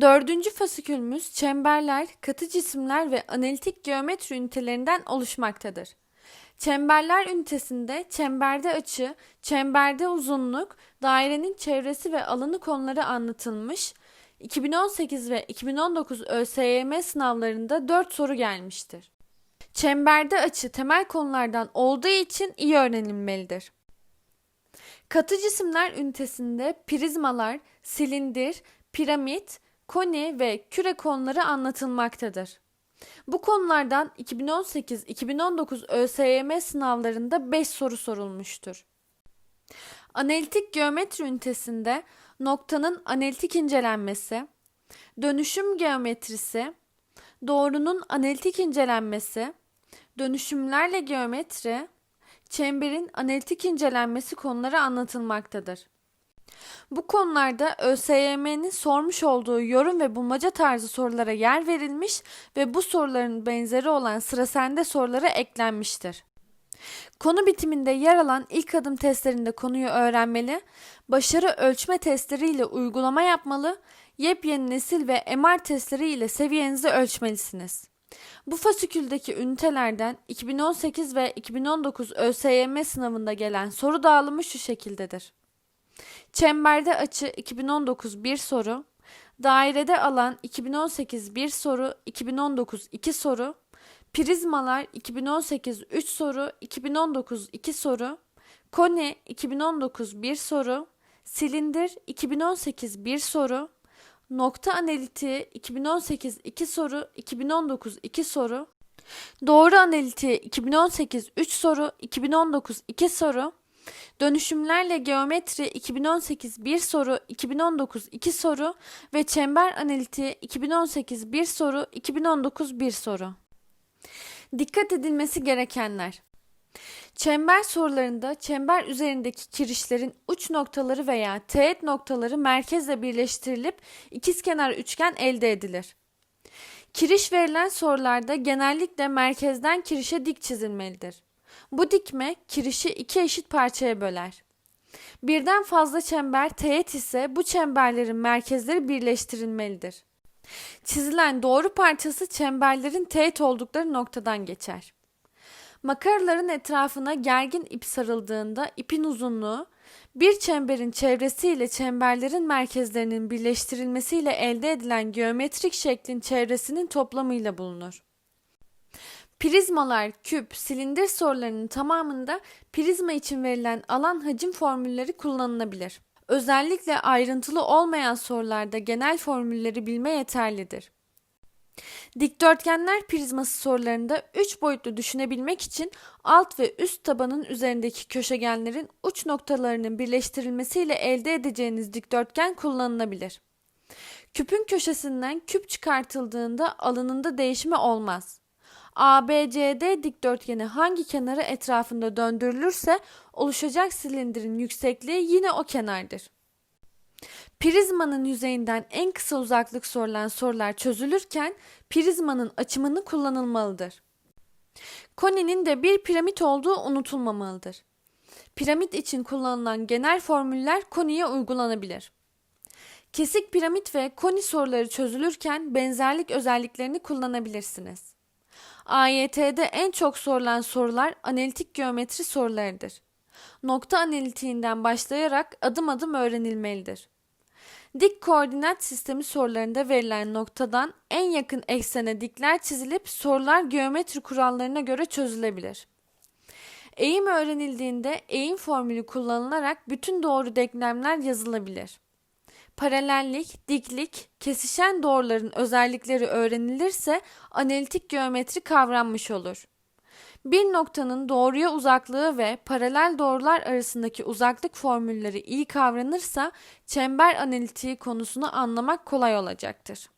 Dördüncü fasikülümüz çemberler, katı cisimler ve analitik geometri ünitelerinden oluşmaktadır. Çemberler ünitesinde çemberde açı, çemberde uzunluk, dairenin çevresi ve alanı konuları anlatılmış. 2018 ve 2019 ÖSYM sınavlarında 4 soru gelmiştir. Çemberde açı temel konulardan olduğu için iyi öğrenilmelidir. Katı cisimler ünitesinde prizmalar, silindir, piramit, koni ve küre konuları anlatılmaktadır. Bu konulardan 2018-2019 ÖSYM sınavlarında 5 soru sorulmuştur. Analitik geometri ünitesinde noktanın analitik incelenmesi, dönüşüm geometrisi, doğrunun analitik incelenmesi, dönüşümlerle geometri, çemberin analitik incelenmesi konuları anlatılmaktadır. Bu konularda ÖSYM'nin sormuş olduğu yorum ve bulmaca tarzı sorulara yer verilmiş ve bu soruların benzeri olan sıra sende sorulara eklenmiştir. Konu bitiminde yer alan ilk adım testlerinde konuyu öğrenmeli, başarı ölçme testleriyle uygulama yapmalı, yepyeni nesil ve MR testleri ile seviyenizi ölçmelisiniz. Bu fasiküldeki ünitelerden 2018 ve 2019 ÖSYM sınavında gelen soru dağılımı şu şekildedir. Çemberde açı 2019 bir soru, dairede alan 2018 bir soru, 2019 2 soru, prizmalar 2018 3 soru, 2019 2 soru, koni 2019 bir soru, silindir 2018 bir soru, nokta analitiği 2018 2 soru, 2019 2 soru, doğru analitiği 2018 3 soru, 2019 2 soru, Dönüşümlerle geometri 2018 bir soru, 2019 2 soru ve çember analitiği 2018 bir soru, 2019 bir soru. Dikkat edilmesi gerekenler. Çember sorularında çember üzerindeki kirişlerin uç noktaları veya teğet noktaları merkezle birleştirilip ikizkenar üçgen elde edilir. Kiriş verilen sorularda genellikle merkezden kirişe dik çizilmelidir. Bu dikme kirişi iki eşit parçaya böler. Birden fazla çember teğet ise bu çemberlerin merkezleri birleştirilmelidir. Çizilen doğru parçası çemberlerin teğet oldukları noktadan geçer. Makaraların etrafına gergin ip sarıldığında ipin uzunluğu bir çemberin çevresiyle çemberlerin merkezlerinin birleştirilmesiyle elde edilen geometrik şeklin çevresinin toplamıyla bulunur. Prizmalar, küp, silindir sorularının tamamında prizma için verilen alan hacim formülleri kullanılabilir. Özellikle ayrıntılı olmayan sorularda genel formülleri bilme yeterlidir. Dikdörtgenler prizması sorularında 3 boyutlu düşünebilmek için alt ve üst tabanın üzerindeki köşegenlerin uç noktalarının birleştirilmesiyle elde edeceğiniz dikdörtgen kullanılabilir. Küpün köşesinden küp çıkartıldığında alanında değişme olmaz. ABCD dikdörtgeni hangi kenarı etrafında döndürülürse oluşacak silindirin yüksekliği yine o kenardır. Prizmanın yüzeyinden en kısa uzaklık sorulan sorular çözülürken prizmanın açımını kullanılmalıdır. Koninin de bir piramit olduğu unutulmamalıdır. Piramit için kullanılan genel formüller koniye uygulanabilir. Kesik piramit ve koni soruları çözülürken benzerlik özelliklerini kullanabilirsiniz. AYT'de en çok sorulan sorular analitik geometri sorularıdır. Nokta analitiğinden başlayarak adım adım öğrenilmelidir. Dik koordinat sistemi sorularında verilen noktadan en yakın eksene dikler çizilip sorular geometri kurallarına göre çözülebilir. Eğim öğrenildiğinde eğim formülü kullanılarak bütün doğru denklemler yazılabilir paralellik, diklik, kesişen doğruların özellikleri öğrenilirse analitik geometri kavranmış olur. Bir noktanın doğruya uzaklığı ve paralel doğrular arasındaki uzaklık formülleri iyi kavranırsa çember analitiği konusunu anlamak kolay olacaktır.